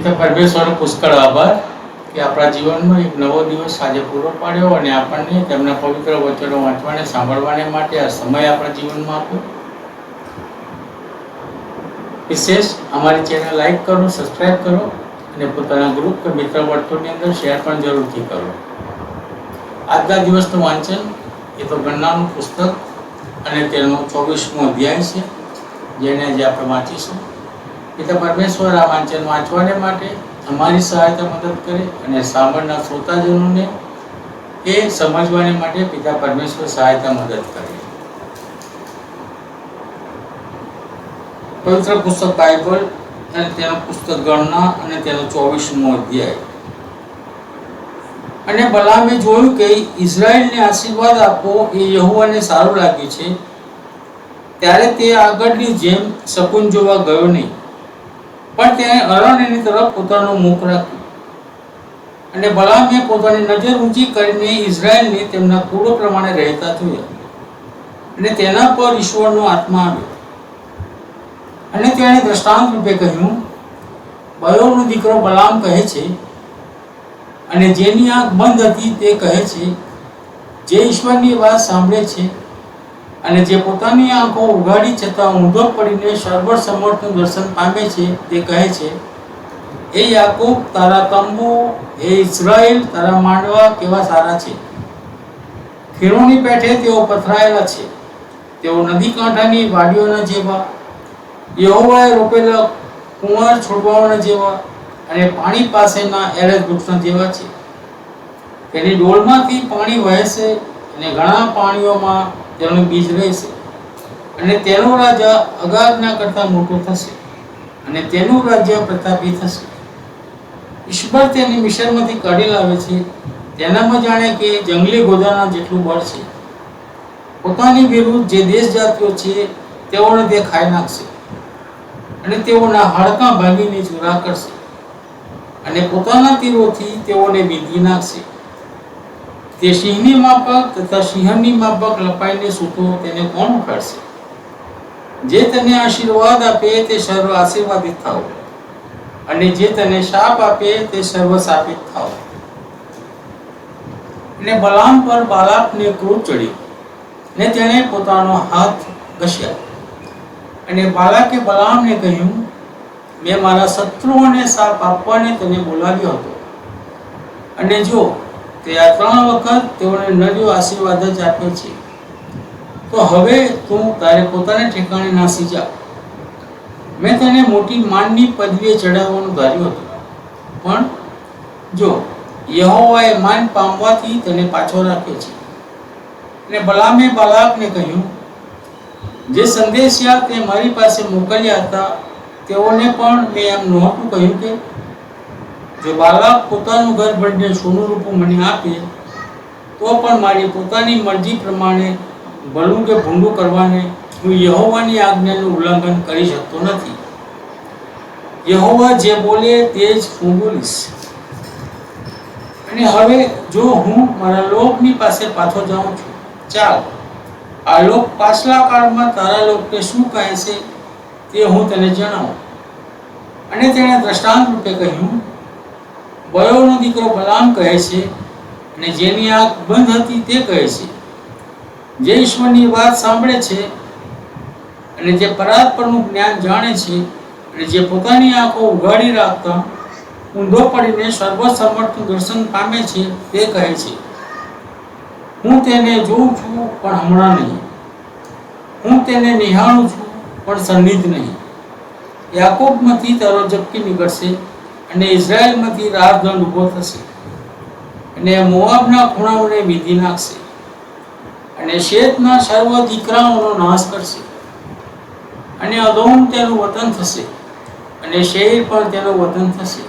પિતા પરમેશ્વરનો પુષ્કળ આભાર કે આપણા જીવનમાં એક નવો દિવસ આજે પૂરો પાડ્યો અને આપણને તેમના પવિત્ર વચનો વાંચવાને સાંભળવાને માટે આ સમય આપણા જીવનમાં આપ્યો. વિશેષ અમારી ચેનલ લાઈક કરો સબસ્ક્રાઈબ કરો અને પોતાના ગ્રુપ કે મિત્ર વર્તુળની અંદર શેર પણ જરૂરથી કરો. આજના દિવસનું વાંચન એ તો ગણનાનું પુસ્તક અને તેનો ચોવીસમો અધ્યાય છે, જેને આજે આપણે વાંચીશું. પિતા પરમેશ્વર આ વાંચન વાંચવાને માટે અમારી સહાયતા મદદ કરે અને સાંભળનાર શ્રોતાજનોને એ સમજવાને માટે પિતા પરમેશ્વર સહાયતા મદદ કરે. પવિત્ર પુસ્તક બાઇબલ અને તેનું પુસ્તક ગણના અને તેનો ચોવીસમો અધ્યાય. અને બલામે જોયું કે ઇઝરાયલને આશીર્વાદ આપવો એ યહુવાને સારું લાગ્યું છે, ત્યારે તે આગળની જેમ શકુન જોવા ગયો નહીં. પણ તેણે અરણ્યની તરફ પોતાનું મુખ રાખ્યું. અને બલામે પોતાની નજર ઊંચી કરીને ઇઝરાયલને તેમના કુળો પ્રમાણે રહેતા જોયા. અને તેના પર ઈશ્વરનો આત્મા આવ્યો. અને તેણે દ્રષ્ટાંત રૂપે કહ્યું બયોનો દીકરો બલામ કહે છે અને જેની આંખ બંધ હતી તે કહે છે, જે ઈશ્વરની વાત સાંભળે છે અને જે પોતાની આંખો ઉઘાડી છતાં ઊંધો પડીને સર્વર સમર્થનું દર્શન પામે છે, તે કહે છે, એ યાકૂબ, તારા તંબુ, એ ઇઝરાયલ તારા માંડવા કેવા સારા છે? ખીણોની પેઠે તેઓ પથરાયેલા છે. તેઓ નદી કાંઠાની વાડીઓના જેવા. યહોવાએ રોપેલા કુંવર છોડવાઓના જેવા અને પાણી પાસેના એરજ વૃક્ષના જેવા છે. તેની ડોલમાંથી પાણી વહેશે અને ઘણા પાણીઓમાં તેનું બીજ રહેશે. અને તેનો રાજા અગાધના કરતાં મોટો થશે. અને તેનું રાજ્ય પ્રતાપી થશે. ઈશ્વર તેને મિશનમાંથી કાઢી લાવે છે. તેનામાં જાણે કે જંગલી ગોદાના જેટલું બળ છે. પોતાની વિરુદ્ધ જે દેશ જાતિઓ છે, તેઓને તે ખાઈ નાખશે. અને તેઓના હાડકાં ભાંગીને ચૂરા કરશે. અને પોતાના તીરોથી તેઓને બીંધી નાખશે. તે સિંહની માફક તથા સિંહની માફક લપાઈને સૂતો તેને કોણ ઉખાડશે? જે તને આશીર્વાદ આપે તે સર્વ આશીર્વાદિત થાવ અને જે તને શાપ આપે તે સર્વ શાપિત થાવ અને બલામ પર બાલાકને ક્રોધ ચડ્યો ને તેણે પોતાનો હાથ ઘસ્યા. અને બાલાકે બલામને કહ્યું, મેં મારા શત્રુઓને સાપ આપવાને તને બોલાવ્યો હતો. અને જો તે આ ત્રણ વખત તેઓને નર્યો આશીર્વાદ જ આપ્યો છે. તો હવે તું તારે પોતાને ઠેકાણે નાસી જા મેં તને મોટી માનની પદવીએ ચડાવવાનું ધાર્યું હતું. પણ જો યહોવાએ માન પામવાથી તને પાછો રાખ્યો છે. અને બલામે બાલાકને કહ્યું, જે સંદેશિયા તે મારી પાસે મોકલ્યા હતા, તેઓને પણ મેં એમ નહોતું કહ્યું કે જો બાળક પોતાનું ઘર ભરીને સોનું રૂપું મને આપે, તો પણ મારી પોતાની મરજી પ્રમાણે ભલું કે ભૂંડું કરવાને હું યહોવાની આજ્ઞાનું ઉલ્લંઘન કરી શકતો નથી. યહોવા જે બોલે તે જ હું બોલીશ. અને હવે જો હું મારા લોકની પાસે પાછો જાઉં છું, ચાલ, આ લોક પાછલા કાળમાં તારા લોકને શું કહે છે તે હું તને જણાવું. અને તેણે દ્રષ્ટાંત રૂપે કહ્યું બયોનો દીકરો બલામ કહે છે અને જેની આંખ બંધ હતી તે કહે છે. જે ઈશ્વરની વાત સાંભળે છે અને જે પરાત પરનું જ્ઞાન જાણે છે અને જે પોતાની આંખો ઉઘાડી રાખતા ઊંધો પડીને સર્વસમર્થનું દર્શન પામે છે તે કહે છે. હું તેને જોઉં છું પણ હમણાં નહીં. હું તેને નિહાળું છું પણ સન્નિધ નહીં. યાકોબમાંથી તારો ઝપકી નીકળશે અને ઇઝરાયલમાંથી રાજદંડ ઊભો થશે. અને મોઆબના ખૂણાઓને વિધિ નાખશે. અને શેતના સર્વ દીકરાઓનો નાશ કરશે. અને અદોમ તેનું વતન થશે. અને શેર પણ તેનું વતન થશે.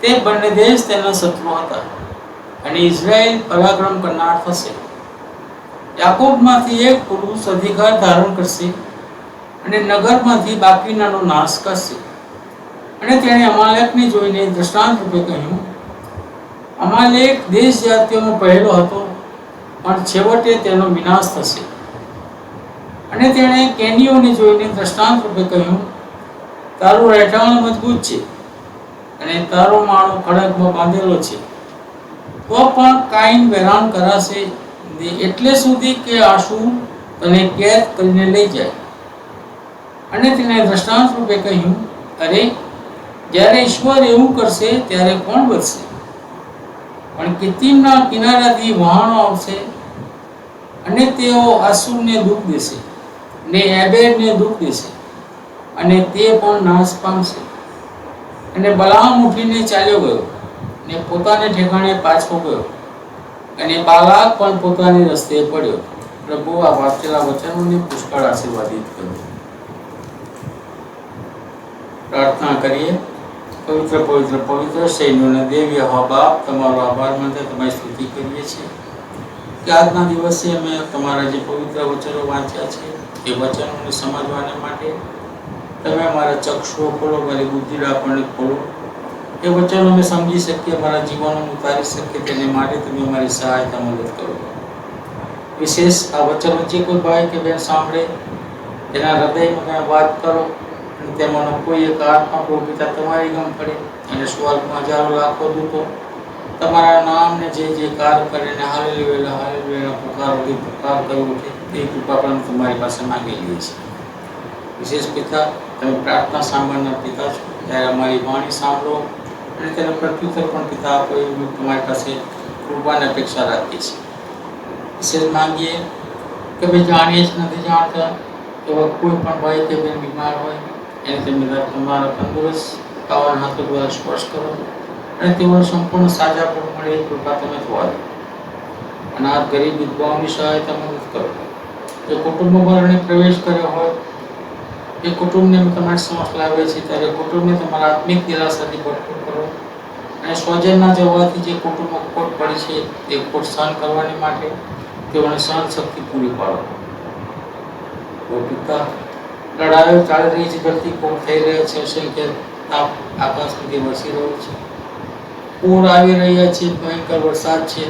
તે બંને દેશ તેના શત્રુ હતા. અને ઇઝરાયલ પરાક્રમ કરનાર થશે. યાકોબમાંથી એક પુરુષ અધિકાર ધારણ કરશે. અને નગરમાંથી બાકીનાનો નાશ કરશે. અને તેણે અમાલેકને જોઈને દ્રષ્ટાંત રૂપે કહ્યું અમાલેક દેશ જાતિઓનો પહેલો હતો, પણ છેવટે તેનો વિનાશ થશે. અને તેણે કેનીઓને જોઈને દ્રષ્ટાંત રૂપે કહ્યું, તારું રહેઠાણ મજબૂત છે અને તારો માળો ખડકમાં બાંધેલો છે. તો પણ કાઈન વેરાન કરાશે એટલે સુધી કે આશુ તને કેદ કરીને લઈ જાય. અને તેણે દ્રષ્ટાંત રૂપે કહ્યું, અરે જ્યારે ઈશ્વર એવું કરશે, ત્યારે કોણ બચશે? પણ કિતિમના કિનારાથી વહાણો આવશે અને તેઓ આસુરને દુઃખ દેશે ને એબેડને દુઃખ દેશે અને તે પણ નાશ પામશે. અને બલામ ઉઠીને ચાલ્યો ગયો ને પોતાને ઠેકાણે પાછો ગયો અને બાલાક પણ પોતાની રસ્તે પડ્યો. પ્રભુ, આ વાંચેલા વચનોને પુષ્કળ આશીર્વાદિત કર્યો પ્રાર્થના કરીએ. પવિત્ર પવિત્ર પવિત્ર શૈનોને દેવી હવા બાપ, તમારો આભાર માનતા તમારી સ્તુતિ કરીએ છીએ. કે આજના દિવસે અમે તમારા જે પવિત્ર વચનો વાંચ્યા છે, એ વચનોને સમજવાને માટે તમે અમારા ચક્ષુઓ ખોલો મારી બુદ્ધિ આપણને ખોલો. એ વચનો અમે સમજી શકીએ, અમારા જીવનમાં ઉતારી શકીએ, તેને માટે તમે અમારી સહાયતા, મદદ કરો. વિશેષ આ વચનો જે કોઈ ભાઈ કે બેન સાંભળે તેના હૃદયમાં વાત કરો તેમાંનો કોઈ એક આત્મા પ્રભુ પિતા તમારી ગમ પડે અને સ્વર્ગમાં હજારો લાખો દૂતો તમારા નામને જે જે કાર્ય કરીને હાલેલી વેલા હાલેલી વેલા પુકારો પુકાર કરી ઉઠે તે કૃપા પણ તમારી પાસે માંગી લઈએ છીએ. વિશેષ પિતા, તમે પ્રાર્થના સાંભળનાર પિતા છો, ત્યારે અમારી વાણી સાંભળો અને તેનો પ્રત્યુત્તર પણ પિતા આપો એવી તમારી પાસે કૃપાની અપેક્ષા રાખીએ છીએ. વિશેષ માંગીએ કે ભાઈ જાણીએ જ નથી જાણતા, એવા કોઈ પણ ભાઈ કે બેન બીમાર હોય એને તમે તમારા તંદુરસ્ત પાવન હાથો દ્વારા સ્પર્શ કરો. અને તેઓ સંપૂર્ણ સાજા પણ મળે એ કૃપા તમે થવા અને આ ગરીબ વિધવાઓની સહાયતા મદદ કરો. જો કુટુંબ મરણે પ્રવેશ કર્યો હોય, એ કુટુંબને અમે તમારી સમક્ષ લાવીએ છીએ ત્યારે કુટુંબને તમારા આત્મિક નિરાશાથી ભરપૂર કરો. અને સ્વજનના જવાથી જે કુટુંબમાં ખોટ પડી છે, તે ખોટ સહન કરવાની માટે તેઓને સહન શક્તિ પૂરી પાડો. પિતા લડાઈઓ ચાલી રહી છે ધરતીકોપ થઈ રહ્યા છે અસંખ્ય તાપ આકાશ સુધી વરસી રહ્યો છે. પૂર આવી રહ્યા છે, ભયંકર વરસાદ છે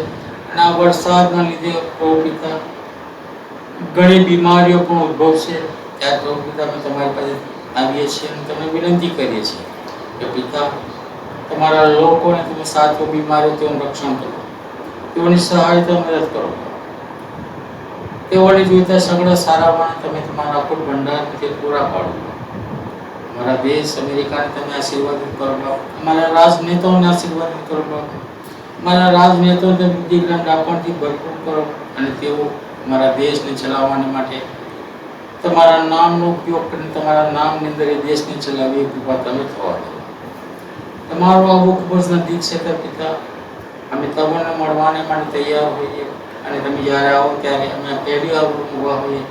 આ વરસાદના લીધે પ્રભુ પિતા ઘણી બીમારીઓ પણ ઉદ્ભવશે. ત્યારે પ્રભુ પિતા અમે તમારી પાસે આવીએ છીએ અને તમને વિનંતી કરીએ છીએ કે પિતા, તમારા લોકોને તમે સાચો બીમારીઓ તેનું રક્ષણ કરો. તેઓની સહાયતા મદદ કરો. તેઓને જોઈતા સગળા સારામાં તમે તમારા અખૂટ ભંડારથી પૂરા પાડો. અમારા દેશ અમેરિકાને તમે આશીર્વાદિત કરો અમારા રાજનેતાઓને આશીર્વાદિત કરો અમારા રાજનેતાઓને જ્ઞાન આપણથી ભરપૂર કરો અને તેઓ અમારા દેશને ચલાવવાને માટે તમારા નામનો ઉપયોગ કરીને તમારા નામની અંદર એ દેશને ચલાવી કૃપા તમે થવા દો. તમારો આવો ખૂબ જ નજીક છે પિતા અમે તમને મળવાને માટે તૈયાર હોઈએ. અને તમે જ્યારે આવો ત્યારે અમે પહેલી વાર ઊભા હોઈએ,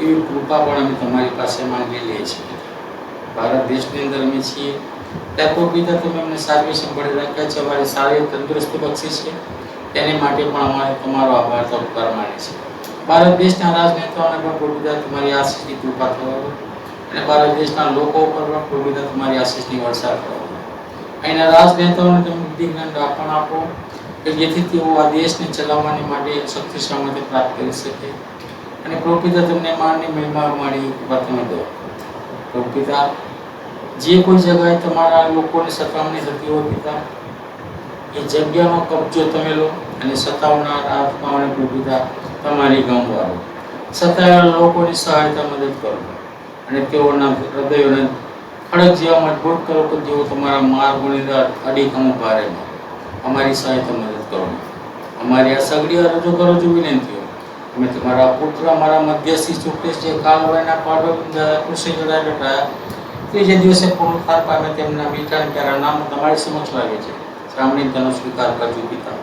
એવી કૃપા પણ અમે તમારી પાસે માંગી લઈએ છીએ. ભારત દેશની અંદર અમે છીએ. ત્યાં તો પિતા તમે અમને સારી સંભાળી રાખ્યા છે, અમારી સારી તંદુરસ્તી બક્ષી છે. તેની માટે પણ અમારે તમારો આભાર તો ઉપકાર માને છે. ભારત દેશના રાજનેતાઓને પણ પ્રભુતા તમારી આશીષની કૃપા થવા અને ભારત દેશના લોકો ઉપર પણ પ્રભુતા તમારી આશીષની વરસાદ થવા અહીંના રાજનેતાઓને તમે બુદ્ધિ જ્ઞાન આપણ આપો. કે જેથી તેઓ આ દેશને ચલાવવાની માટે શક્તિ સામર્થ્ય પ્રાપ્ત કરી શકે. અને પ્રભુપિતા તમને માનની મહિમા માણી કૃપા દો. પ્રભુપિતા, જે કોઈ જગ્યાએ તમારા લોકોની સતામણી થતી હોય પિતા, એ જગ્યાનો કબજો તમે લો અને સતાવનાર આત્માઓને પ્રભુ પિતા તમારી ગમવારો સતાવેલા લોકોની સહાયતા મદદ કરો. અને તેઓના હૃદયોને ખડક જેવા મજબૂત કરો કે જેઓ તમારા માર્ગોની અંદર અડીખમ ભારે ન. અમારી સહાયતા મદદ કરો. અમારી આ સગડી અરજો કરો છો વિનંતીઓ અમે તમારા પુત્ર અમારા મધ્યસ્થી સુપ્રેશ જે કાલવાયના પાડો કૃષિ જોડાયેલા હતા. તે જે દિવસે પૂર્ણ થાર પામે તેમના અને પ્યારા નામ તમારી સમક્ષ લાગે છે સાંભળીને તેનો સ્વીકાર કરજો પિતા.